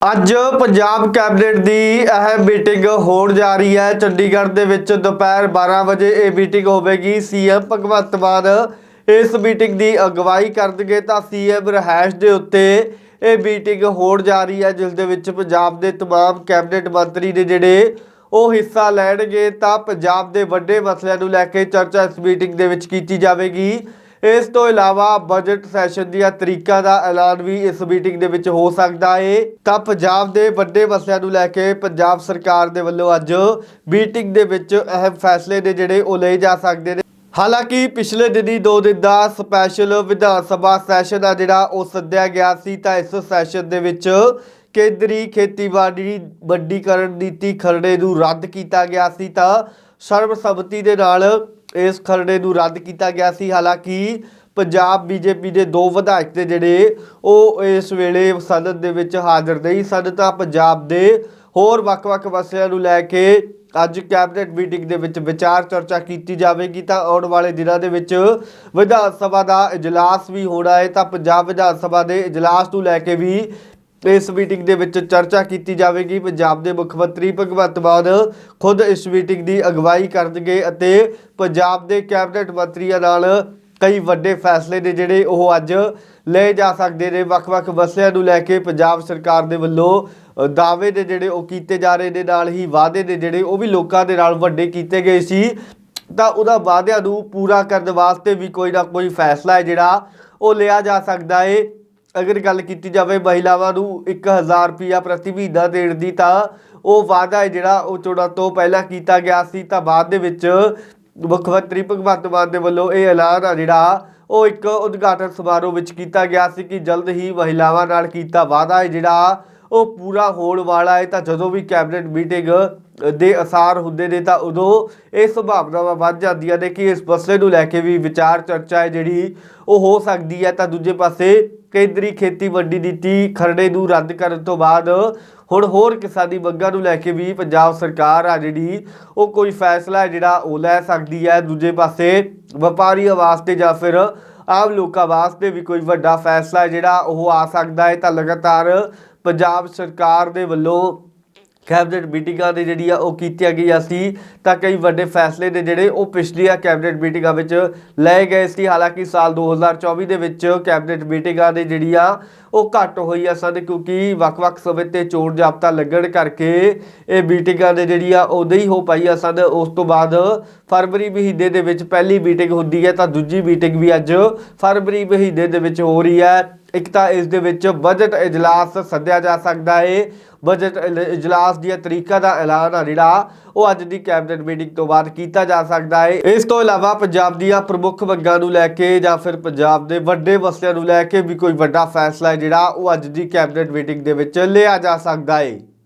ਅੱਜ ਪੰਜਾਬ ਕੈਬਨਿਟ ਦੀ ਅਹਿਮ ਮੀਟਿੰਗ ਹੋਣ ਜਾ ਰਹੀ ਹੈ ਚੰਡੀਗੜ੍ਹ ਦੇ ਵਿੱਚ ਦੁਪਹਿਰ 12 ਵਜੇ ਇਹ ਮੀਟਿੰਗ ਹੋਵੇਗੀ ਸੀਐਮ ਭਗਵੰਤ ਮਾਨ ਇਸ ਮੀਟਿੰਗ ਦੀ ਅਗਵਾਈ ਕਰਨਗੇ ਤਾਂ ਸੀਐਮ ਰਹਿਸ਼ ਦੇ ਉੱਤੇ ਇਹ ਮੀਟਿੰਗ ਹੋਣ ਜਾ ਰਹੀ ਹੈ ਜਿਸ ਦੇ ਵਿੱਚ ਪੰਜਾਬ ਦੇ तमाम ਕੈਬਨਿਟ ਮੰਤਰੀ ਨੇ ਜਿਹੜੇ ਉਹ ਹਿੱਸਾ ਲੈਣਗੇ ਤਾਂ ਪੰਜਾਬ ਦੇ ਵੱਡੇ ਮਸਲਿਆਂ ਨੂੰ ਲੈ ਕੇ ਚਰਚਾ ਇਸ ਮੀਟਿੰਗ ਦੇ ਵਿੱਚ ਕੀਤੀ ਜਾਵੇਗੀ ਇਸ ਤੋਂ ਇਲਾਵਾ ਬਜਟ ਸੈਸ਼ਨ ਦੀਆਂ ਤਰੀਕਾਂ ਦਾ ਐਲਾਨ ਵੀ ਇਸ ਮੀਟਿੰਗ ਦੇ ਵਿੱਚ ਹੋ ਸਕਦਾ ਹੈ ਤਾਂ ਪੰਜਾਬ ਦੇ ਵੱਡੇ ਮਸਲਿਆਂ ਨੂੰ ਲੈ ਕੇ ਪੰਜਾਬ ਸਰਕਾਰ ਦੇ ਵੱਲੋਂ ਅੱਜ ਮੀਟਿੰਗ ਦੇ ਵਿੱਚ ਅਹਿਮ ਫੈਸਲੇ ਨੇ ਜਿਹੜੇ ਉਹ ਲਏ ਜਾ ਸਕਦੇ ਨੇ। ਹਾਲਾਂਕਿ ਪਿਛਲੇ ਦਿਨੀ 2 ਦਿਨ ਦਾ ਸਪੈਸ਼ਲ ਵਿਧਾਨ ਸਭਾ ਸੈਸ਼ਨ ਆ ਜਿਹੜਾ ਉਹ ਸੱਦਿਆ ਗਿਆ ਸੀ, ਤਾਂ ਇਸ ਸੈਸ਼ਨ ਦੇ ਵਿੱਚ ਕੇਂਦਰੀ ਖੇਤੀਬਾੜੀ ਵੱਡੀਕਰਨ ਨੀਤੀ ਖਰੜੇ ਨੂੰ ਰੱਦ ਕੀਤਾ ਗਿਆ ਸੀ, ਤਾਂ ਸਰਬਸੰਮਤੀ ਦੇ ਨਾਲ ਇਸ ਖਰੜੇ ਨੂੰ ਰੱਦ ਕੀਤਾ ਗਿਆ ਸੀ। ਹਾਲਾਂਕਿ ਪੰਜਾਬ ਬੀਜੇਪੀ ਦੇ ਦੋ ਵਿਧਾਇਕ ਤੇ ਜਿਹੜੇ ਉਹ ਇਸ ਵੇਲੇ ਸਦਨ ਦੇ ਵਿੱਚ ਹਾਜ਼ਰ ਨਹੀਂ ਸਨ, ਤਾਂ ਪੰਜਾਬ ਦੇ ਹੋਰ ਵੱਖ-ਵੱਖ ਮਸਲਿਆਂ ਨੂੰ ਲੈ ਕੇ ਅੱਜ ਕੈਬਨਿਟ ਮੀਟਿੰਗ ਦੇ ਵਿੱਚ ਵਿਚਾਰ ਚਰਚਾ ਕੀਤੀ ਜਾਵੇਗੀ। ਤਾਂ ਆਉਣ ਵਾਲੇ ਦਿਨਾਂ ਦੇ ਵਿੱਚ ਵਿਧਾਨ ਸਭਾ ਦਾ ਇਜਲਾਸ ਵੀ ਹੋਣਾ ਹੈ। ਤਾਂ ਪੰਜਾਬ ਵਿਧਾਨ ਸਭਾ ਦੇ ਇਜਲਾਸ ਨੂੰ ਲੈ ਕੇ ਵੀ ਇਸ ਮੀਟਿੰਗ ਦੇ ਵਿੱਚ ਚਰਚਾ ਕੀਤੀ ਜਾਵੇਗੀ। ਪੰਜਾਬ ਦੇ ਮੁੱਖ ਮੰਤਰੀ ਭਗਵੰਤ ਮਾਨ ਖੁਦ ਇਸ ਮੀਟਿੰਗ ਦੀ ਅਗਵਾਈ ਕਰਨਗੇ ਅਤੇ ਪੰਜਾਬ ਦੇ ਕੈਬਨਿਟ ਮੰਤਰੀਆਂ ਨਾਲ ਕਈ ਵੱਡੇ ਫੈਸਲੇ ਨੇ ਜਿਹੜੇ ਉਹ ਅੱਜ ਲਏ ਜਾ ਸਕਦੇ ਨੇ। ਵੱਖ-ਵੱਖ ਮਸਲਿਆਂ ਨੂੰ ਲੈ ਕੇ ਪੰਜਾਬ ਸਰਕਾਰ ਦੇ ਵੱਲੋਂ ਦਾਅਵੇ ਦੇ ਜਿਹੜੇ ਉਹ ਕੀਤੇ ਜਾ ਰਹੇ ਨੇ, ਨਾਲ ਹੀ ਵਾਅਦੇ ਦੇ ਜਿਹੜੇ ਉਹ ਵੀ ਲੋਕਾਂ ਦੇ ਨਾਲ ਵੱਡੇ ਕੀਤੇ ਗਏ ਸੀ। ਤਾਂ ਉਹਦਾ ਵਾਅਦਿਆਂ ਨੂੰ ਪੂਰਾ ਕਰਨ ਵਾਸਤੇ ਵੀ ਕੋਈ ਨਾ ਕੋਈ ਫੈਸਲਾ ਹੈ ਜਿਹੜਾ ਉਹ ਲਿਆ ਜਾ ਸਕਦਾ ਹੈ। ਅਗਰ ਗੱਲ ਕੀਤੀ ਜਾਵੇ ਮਹਿਲਾਵਾਂ ਨੂੰ 1000 ਰੁਪਿਆ ਪ੍ਰਤੀ ਮਹੀਨਾ ਦੇਣ ਦੀ, ਤਾਂ ਉਹ ਵਾਅਦਾ ਹੈ ਜਿਹੜਾ ਉਹ ਚੋਣਾਂ ਤੋਂ ਪਹਿਲਾਂ ਕੀਤਾ ਗਿਆ ਸੀ। ਤਾਂ ਬਾਅਦ ਦੇ ਵਿੱਚ ਮੁੱਖ ਮੰਤਰੀ ਭਗਵੰਤ ਮਾਨ ਦੇ ਵੱਲੋਂ ਇਹ ਐਲਾਨ ਆ ਜਿਹੜਾ, ਉਹ ਇੱਕ ਉਦਘਾਟਨ ਸਮਾਰੋਹ ਵਿੱਚ ਕੀਤਾ ਗਿਆ ਸੀ ਕਿ ਜਲਦ ਹੀ ਮਹਿਲਾਵਾਂ ਨਾਲ ਕੀਤਾ ਵਾਅਦਾ ਹੈ ਜਿਹੜਾ, ਉਹ ਪੂਰਾ ਹੋਣ ਵਾਲਾ ਹੈ। ਤਾਂ ਜਦੋਂ ਵੀ ਕੈਬਨਿਟ ਮੀਟਿੰਗ ਦੇ ਅਸਾਰ ਹੁੰਦੇ ਨੇ ਤਾਂ ਉਦੋਂ ਇਹ ਸੰਭਾਵਨਾਵਾਂ ਵੱਧ ਜਾਂਦੀਆਂ ਨੇ ਕਿ ਇਸ ਮਸਲੇ ਨੂੰ ਲੈ ਕੇ ਵੀ ਵਿਚਾਰ ਚਰਚਾ ਹੈ ਜਿਹੜੀ ਉਹ ਹੋ ਸਕਦੀ ਹੈ। ਤਾਂ ਦੂਜੇ ਪਾਸੇ ਕੇਂਦਰੀ ਖੇਤੀ ਮੰਡੀ ਨੀਤੀ ਖਰੜੇ ਨੂੰ ਰੱਦ ਕਰਨ ਤੋਂ ਬਾਅਦ ਹੁਣ ਹੋਰ ਕਿਸਾਨੀ ਮੰਗਾਂ ਨੂੰ ਲੈ ਕੇ ਵੀ ਪੰਜਾਬ ਸਰਕਾਰ ਆ ਜਿਹੜੀ ਉਹ ਕੋਈ ਫੈਸਲਾ ਹੈ ਜਿਹੜਾ ਉਹ ਲੈ ਸਕਦੀ ਹੈ। ਦੂਜੇ ਪਾਸੇ ਵਪਾਰੀਆਂ ਵਾਸਤੇ ਜਾਂ ਫਿਰ ਆਮ ਲੋਕਾਂ ਵਾਸਤੇ ਵੀ ਕੋਈ ਵੱਡਾ ਫੈਸਲਾ ਹੈ ਜਿਹੜਾ ਉਹ ਆ ਸਕਦਾ ਹੈ। ਤਾਂ ਲਗਾਤਾਰ ਪੰਜਾਬ ਸਰਕਾਰ ਦੇ ਵੱਲੋਂ ਕੈਬਨਿਟ ਮੀਟਿੰਗਾਂ ਦੇ ਜਿਹੜੀਆਂ ਉਹ ਕੀਤੀਆਂ ਗਈਆਂ ਸੀ। ਤਾਂ ਕਈ ਵੱਡੇ ਫੈਸਲੇ ਨੇ ਜਿਹੜੇ ਉਹ ਪਿਛਲੀਆਂ ਕੈਬਨਿਟ ਮੀਟਿੰਗਾਂ ਵਿੱਚ ਲਏ ਗਏ ਸੀ। ਹਾਲਾਂਕਿ ਸਾਲ 2024 ਦੇ ਵਿੱਚ ਕੈਬਨਿਟ ਮੀਟਿੰਗਾਂ ਦੇ ਜਿਹੜੀਆਂ ਉਹ ਘੱਟ ਹੋਈਆਂ ਸਨ ਕਿਉਂਕਿ ਵੱਖ-ਵੱਖ ਸਮੇਂ ਤੇ ਚੋਣ ਜਾਬਤਾ ਲੱਗਣ ਕਰਕੇ ਇਹ ਮੀਟਿੰਗਾਂ ਦੇ ਜਿਹੜੀਆਂ ਉਦੋਂ ਹੀ ਹੋ ਪਾਈਆਂ ਸਨ। ਉਸ ਤੋਂ ਬਾਅਦ ਫਰਵਰੀ ਮਹੀਨੇ ਦੇ ਵਿੱਚ ਪਹਿਲੀ ਮੀਟਿੰਗ ਹੁੰਦੀ ਹੈ ਤਾਂ ਦੂਜੀ ਮੀਟਿੰਗ ਵੀ ਅੱਜ ਫਰਵਰੀ ਮਹੀਨੇ ਦੇ ਵਿੱਚ ਹੋ ਰਹੀ ਹੈ। ਇੱਕ ਤਾਂ ਇਸ ਦੇ ਵਿੱਚ ਬਜਟ ਇਜਲਾਸ ਸੱਦਿਆ ਜਾ ਸਕਦਾ ਹੈ ਬਜਟ ਇਲ- ਇਜਲਾਸ ਦੀਆਂ ਤਰੀਕਾਂ ਦਾ ਐਲਾਨ ਆ ਜਿਹੜਾ, ਉਹ ਅੱਜ ਦੀ ਕੈਬਨਿਟ ਮੀਟਿੰਗ ਤੋਂ ਬਾਅਦ ਕੀਤਾ ਜਾ ਸਕਦਾ ਹੈ ਇਸ ਤੋਂ ਇਲਾਵਾ ਪੰਜਾਬ ਦੀਆਂ ਪ੍ਰਮੁੱਖ ਮੰਗਾਂ ਨੂੰ ਲੈ ਕੇ ਜਾਂ ਫਿਰ ਪੰਜਾਬ ਦੇ ਵੱਡੇ ਮਸਲਿਆਂ ਨੂੰ ਲੈ ਕੇ ਵੀ ਕੋਈ ਵੱਡਾ ਫੈਸਲਾ ਹੈ ਜਿਹੜਾ, ਉਹ ਅੱਜ ਦੀ ਕੈਬਨਿਟ ਮੀਟਿੰਗ ਦੇ ਵਿੱਚ ਲਿਆ ਜਾ ਸਕਦਾ ਹੈ